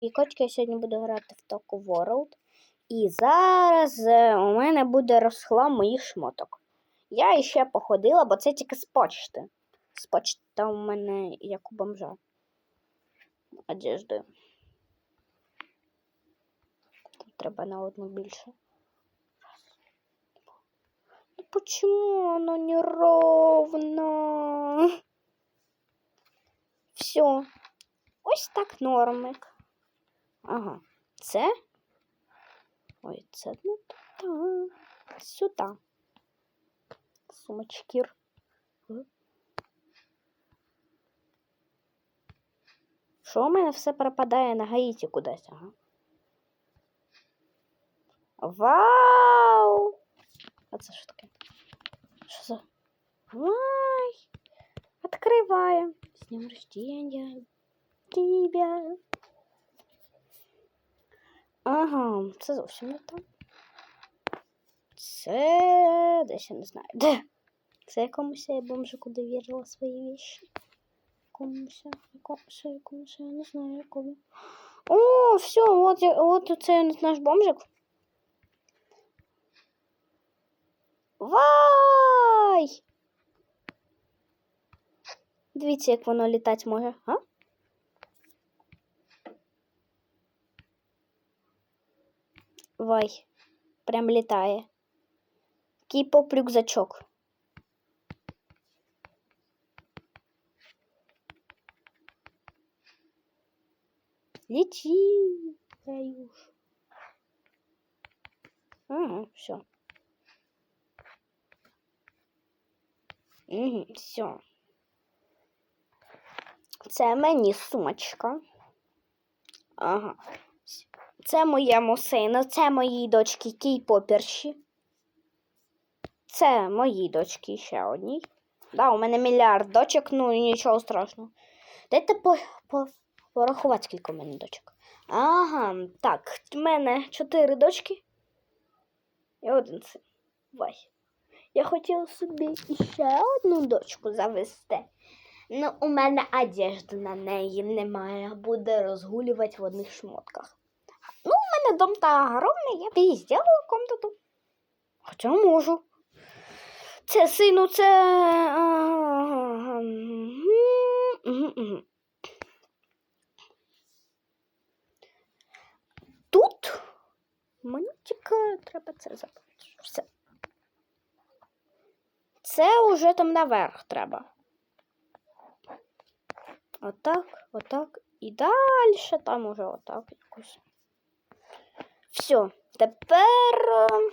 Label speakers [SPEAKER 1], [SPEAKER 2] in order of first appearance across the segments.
[SPEAKER 1] І кочки я сьогодні буду грати в Toku World. І зараз е, у мене буде розхлам моїх шмоток. Я іще походила, бо це тільки з почти. З почти у мене як у бомжа. Одеждою. Тут треба на одну більше. Ну почему оно не ровно? Все. Ось так нормик. Ага. Це. Ой, це не туди. Сюди. Сумочкір. М. Що у мене все пропадає на Гаїті кудись, ага. Вау! А це що таке? Що за? Вай! Открываем. С днем рождения тебя. Ага, це зовсім не там. Це десь я не знаю. Де? Це якомусь я бомжику довірила свої вещи. Якомусь, якомусь, якомусь, я не знаю якому. О, все, от, от це наш бомжик. Вай! Дивіться, як воно літати може, а? Вай, прям літає. Кіпоп рюкзачок. Лети, Заюш. Ага, все. Угу, все. Це мені сумочка. Ага. Це моєму сину, це моїй дочці кей-поперші. Це моїй дочці ще одній. Да, у мене мільярд дочок, ну нічого страшного. Дайте по, по, порахувати, скільки у мене дочок. Ага, так, в мене чотири дочки і один син. Вай. Я хотіла собі ще одну дочку завести. Ну, у мене одежди на неї немає, буде розгулювати в одних шмотках. Мене дом та огромний, я б їй зробила комнату. Хоча можу. Це сину, це. мгм. Тут мені тільки треба це забрати. Все. Це вже там наверх треба. Отак, отак. І далі там уже отак якось. Все, тепер е,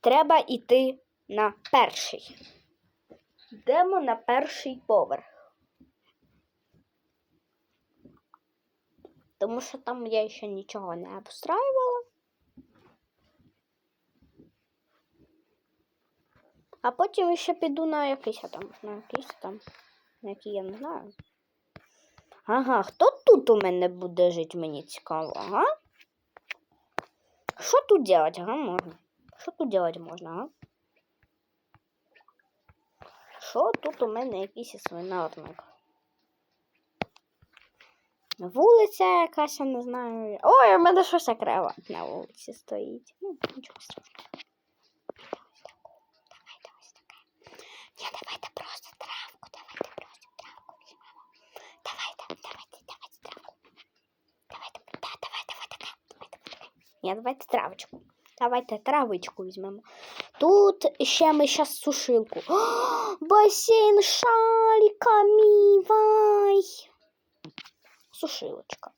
[SPEAKER 1] треба йти на перший. Йдемо на перший поверх. Тому що там я ще нічого не обстраювала. А потім ще піду на якийсь там, на якийсь там, на який я не знаю. Ага, хто тут у мене буде жити, мені цікаво, ага? Що тут делать, ага, можна? Що тут делать можна, ага? Що тут у мене якийсь свинарник? Вулиця якась, я не знаю. Ой, у мене щось кровать на вулиці стоїть. Ну, нічого страшного. Давайте ось таке. Ні, давайте Ні, давайте травочку. Давайте травочку візьмемо. Тут ще ми зараз сушилку. О, басейн з шариками, вай. Сушилочка.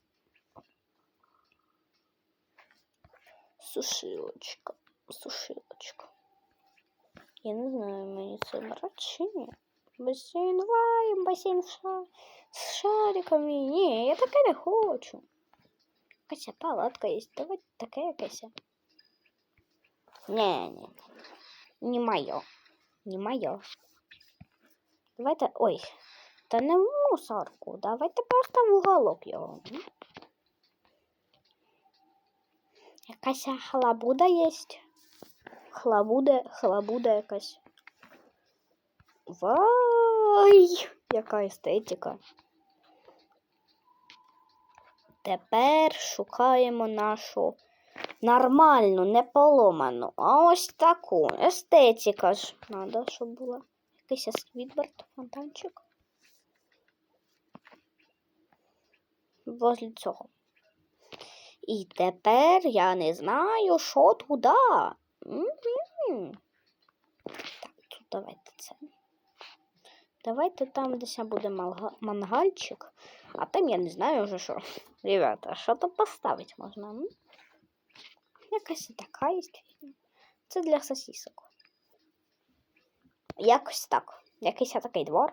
[SPEAKER 1] Сушилочка. Сушилочка. Я не знаю, мені це брати чи ні. Басейн вай, басейн з ша... з шариками. Ні, я таке не хочу. Якась палатка є. Давайте таке якесь. Ні, ні, не моє. Не моє. Давайте. Ой. Та не в мусорку. Давайте просто в уголок його. м? Якась халабуда є. Хлабуда, хлабуда якась. Вай! Яка естетика. Тепер шукаємо нашу нормальну, не поломану. А ось таку. Естетика ж. Надо, щоб була. Якийсь сквідберт, фонтанчик. Возле цього. І тепер я не знаю, що туди. Так, тут давайте це. Давайте там десь буде мангальчик, а там я не знаю вже що. Ребята, що там поставити можна? м? Якась така є. Це для сосісок. Якось так. Якийсь такий двор.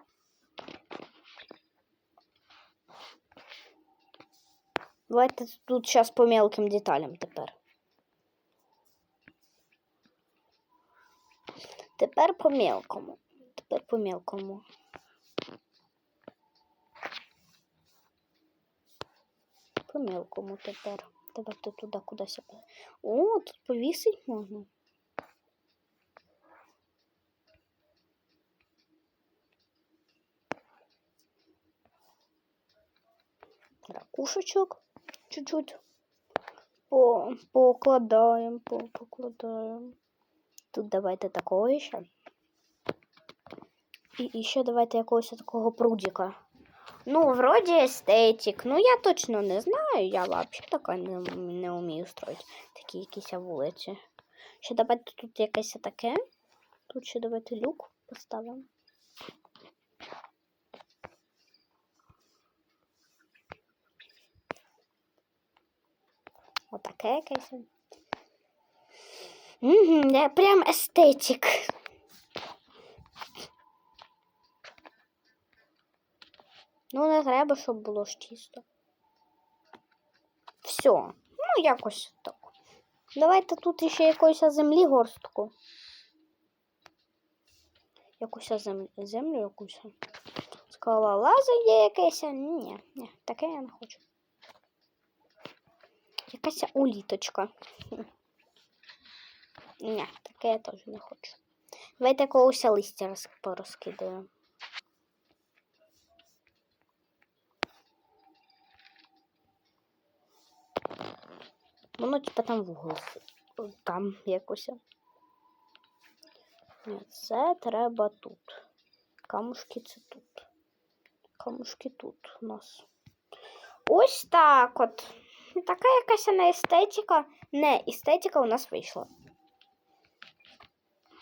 [SPEAKER 1] Давайте тут зараз по мелким деталям тепер. Тепер по мелкому. Тепер по мелкому. По мелкому тепер. Давайте туди кудись. О, тут повісить можна. Ракушечок чуть-чуть по, покладаємо, по, покладаємо. Тут давайте такого ще. І, ще давайте якогось такого прудика. Ну, вроді естетик. Ну, я точно не знаю. Я взагалі таке не, не вмію строїти. Такі якісь вулиці. Ще давайте тут якесь таке. Тут ще давайте люк поставимо. Отаке якесь. Угу, прям естетик. Ну, не треба, щоб було ж чисто. Все. Ну, якось так. Давайте тут ще якоїсь землі горстку. Якусь землю, землю якусь. Скалолази є якесь. Ні, ні, таке я не хочу. Якась уліточка. Ні, таке я теж не хочу. Давайте якогось листя роз- Воно типа там в угол. Там якось. Ні, це треба тут. Камушки це тут. Камушки тут у нас. Ось так от. Така якась вона естетика. Не, естетика у нас вийшла.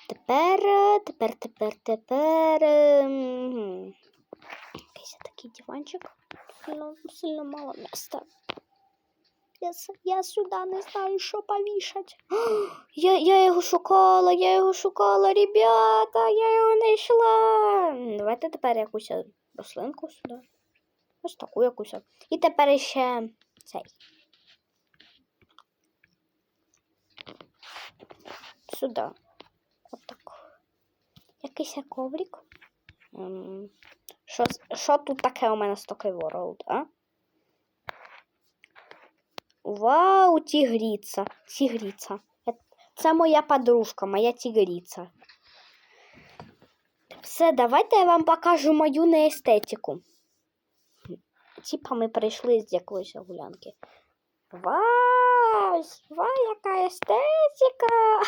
[SPEAKER 1] Тепер, тепер, тепер, тепер. ем, Якийсь такий диванчик. Сильно, сильно мало міста. Я, я сюди не знаю, що повішати. Я, я його шукала, я його шукала, ребята, я його не йшла. Давайте тепер якусь рослинку сюди. Ось таку якусь. І тепер ще цей. Сюди. Отак. Якийсь коврик. Що, тут таке у мене з Tokai World, а? Вау, тигрица, тигрица. Це моя подружка, моя тигрица. Все, давайте я вам покажу мою неестетику. Типа ми прийшли з якоїсь гулянки. Вау, вау, яка естетика!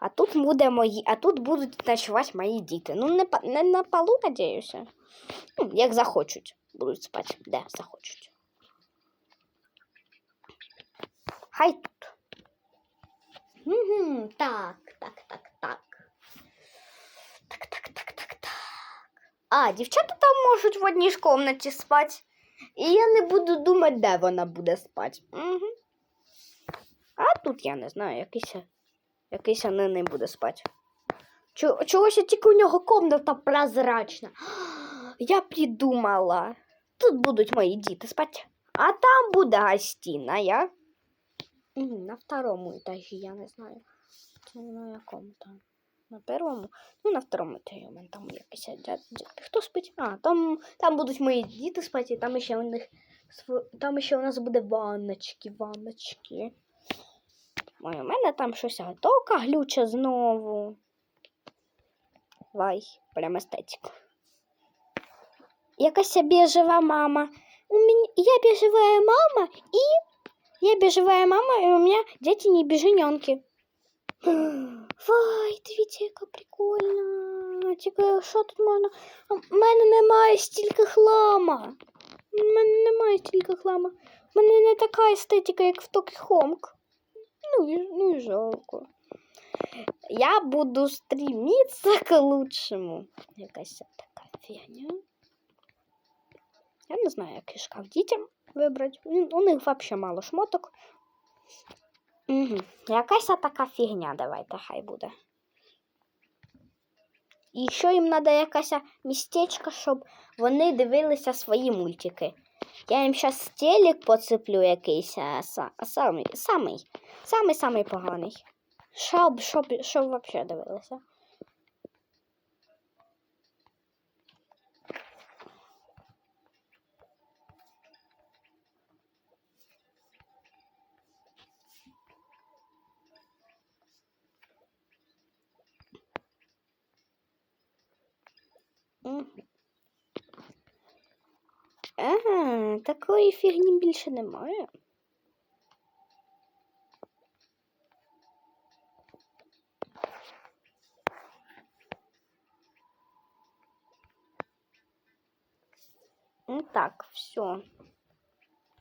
[SPEAKER 1] А тут буде мої, а тут будуть ночувати мої діти. Ну, не, не на полу, надіюся. Ну, як захочуть, будуть спати, де захочуть. Хай тут. Угу, так, так, так, так. Так, так, так, так, так. А, дівчата там можуть в одній ж комнаті спати. І я не буду думати, де вона буде спати. Угу. А тут я не знаю, якийсь, якийсь не, не буде спати. Чогось тільки у нього комната прозрачна. Я придумала. Тут будуть мої діти спати. А там буде гостиная. Мгм, На второму этаже, я не знаю. На якому там? На першому? Ну, на второму етажі у мене там якийсь дядь. Хто спить? А, там, там будуть мої діти спати, і там ще у них там ще у нас буде ванночки, ванночки. Ой, у мене там щось готовка глюча знову. Вай, прям естетик. Якась біжева мама. у меня, я бежевая мама, и я бежевая мама, и у меня дети не бежененки. Вай, дивіться, яка прикольна. Тільки що тут можна? У мене немає стільки хлама. У мене немає стільки хлама. У мене не така естетика, як в Токі Хомк. Ну, і, ну і жалко. Я буду стремиться к лучшему. Якась така фігня. Я не знаю, який шкаф дітям вибрати. У них взагалі мало шмоток. Угу. Якась така фігня, давайте, хай буде. І ще їм треба якась містечко, щоб вони дивилися свої мультики. Я їм зараз телек поцеплю якийсь, а, а самий, самий, самий, самий поганий. Щоб, щоб, щоб взагалі дивилися. Ага, такої фігні більше немає. Ну так, все.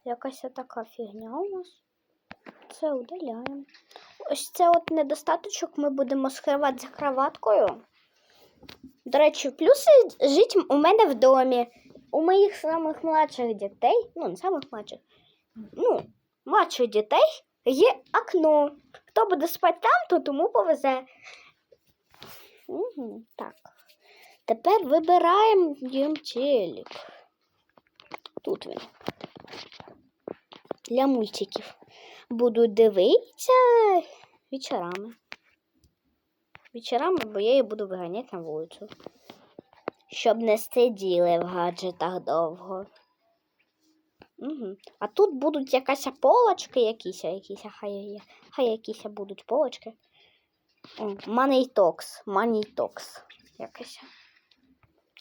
[SPEAKER 1] Якась така фігня у нас. Це удаляємо. Ось це от недостаточок ми будемо скривати за кроваткою. До речі, плюси жити у мене в домі. У моїх самих младших дітей, ну, не самих младших, ну, младших дітей є окно. Хто буде спати там, то тому повезе. Угу, так. Тепер вибираємо їм. Тут він. Для мультиків. Буду дивитися вечорами. Вечорами, бо я її буду виганяти на вулицю. Щоб не сиділи в гаджетах довго. Угу. А тут будуть якась полочки, якісь, якісь, хай, хай якісь будуть полочки. Talks, Money якась.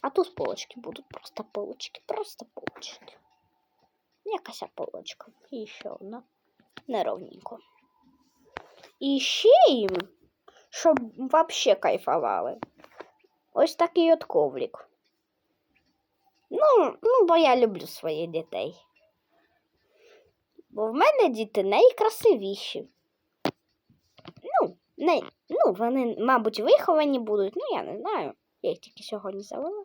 [SPEAKER 1] А тут полочки будуть, просто полочки, просто полочки. Якась полочка. І ще одна. Неровненько. І ще їм, щоб вообще кайфували. Ось такий от коврик. Ну, ну, бо я люблю своїх дітей. Бо в мене діти найкрасивіші. Ну, не, ну, вони, мабуть, виховані будуть, ну я не знаю. Я їх тільки сьогодні завела.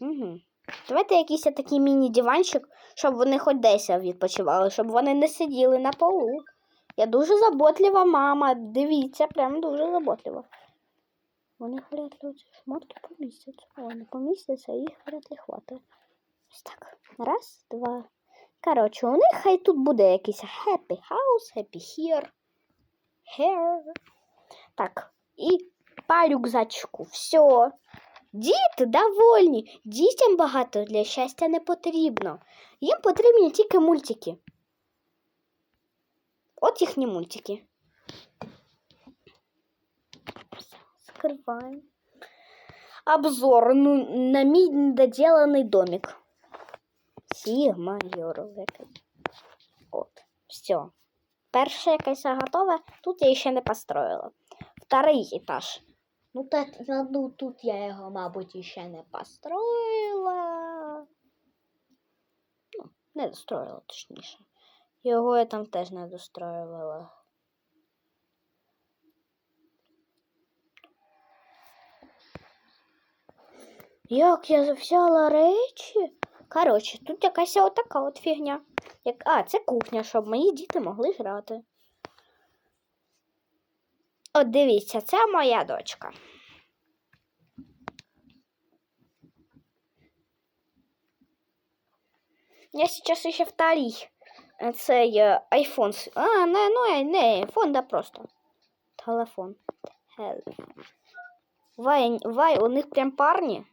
[SPEAKER 1] Угу. Давайте якийсь такий міні-диванчик, щоб вони хоч десь відпочивали, щоб вони не сиділи на полу. Я дуже заботлива мама. Дивіться, прям дуже заботлива. Вони вряд ли ці шмотки помістяться. Вони помістяться, їх вряд ли хватить. Ось так. Раз, два. Коротше, у них хай тут буде якийсь happy house, happy here. Hair. Так, і по рюкзачку. Все. Діти довольні. Дітям багато для щастя не потрібно. Їм потрібні тільки мультики. От їхні мультики. Все, Обзор ну, на мій недоделаний домик. Сігма Йоровик. От, все. Перша якась готова. Тут я ще не построїла. Вторий етаж. Ну, та, ну тут я його, мабуть, ще не построїла. Ну, не достроїла, точніше. Його я там теж не достроювала. Як я взяла речі? Коротше, тут якась отака от фігня. Як... А, це кухня, щоб мої діти могли грати. От дивіться, це моя дочка. Я сейчас ще вторій. е, Цей iPhone. А, не, ну, е, не, iPhone, да просто. Телефон. Вай, вай, у них прям парні.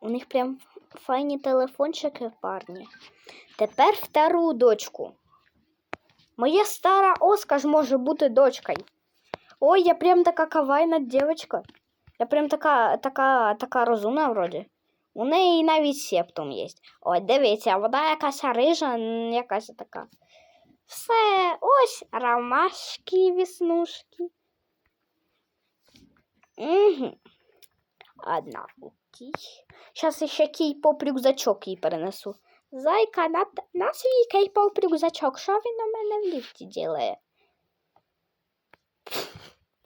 [SPEAKER 1] У них прям файні телефончики парні. Тепер втору дочку. Моя стара Оска ж може бути дочкою. Ой, я прям така кавайна дівчинка. Я прям така, така, така розумна вроді. У неї навіть септум є. Ой, дивіться, вода якась рижа, якась така. Все, ось ромашки, веснушки. Угу. Одна окей. Зараз ще кей-поп рюкзачок їй перенесу. Зайка, на, на свій кей-поп рюкзачок. Що він у мене в ліфті ділає?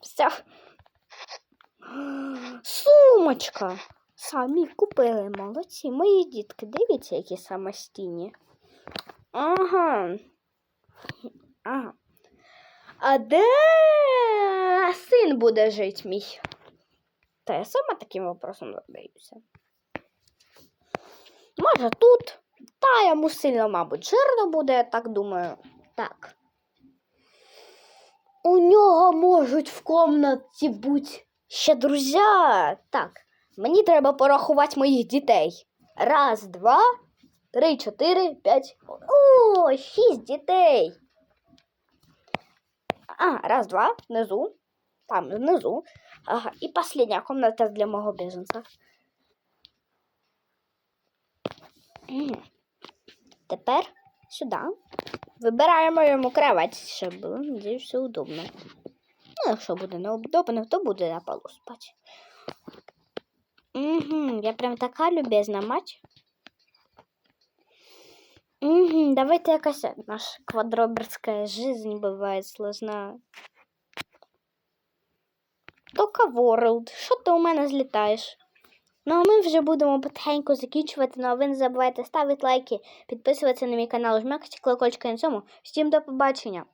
[SPEAKER 1] Все. Сумочка. Самі купили, молодці. Мої дітки, дивіться, які самостійні. Ага. Ага. А де син буде жити мій? Та я сама таким вопросом задаюся. Може тут? Та йому сильно, мабуть, жирно буде, я так думаю. Так. У нього можуть в комнаті бути ще друзі. Так, мені треба порахувати моїх дітей. Раз, два, три, чотири, п'ять. О, шість дітей. А, раз, два, внизу. Там, внизу. Ага, і последня комната для мого біженця. Тепер сюди. Вибираємо йому кровать, щоб було, надіюсь, все удобно. Ну, якщо буде неудобно, то буде на полу спати. Угу, я прям така любезна мать. Угу, давайте якась наша квадроберська жизнь бывает сложна. Тока Ворлд, що ти у мене злітаєш? Ну, а ми вже будемо потихеньку закінчувати. Ну, а ви не забувайте ставити лайки, підписуватися на мій канал, жмякати колокольчика на цьому. Всім до побачення!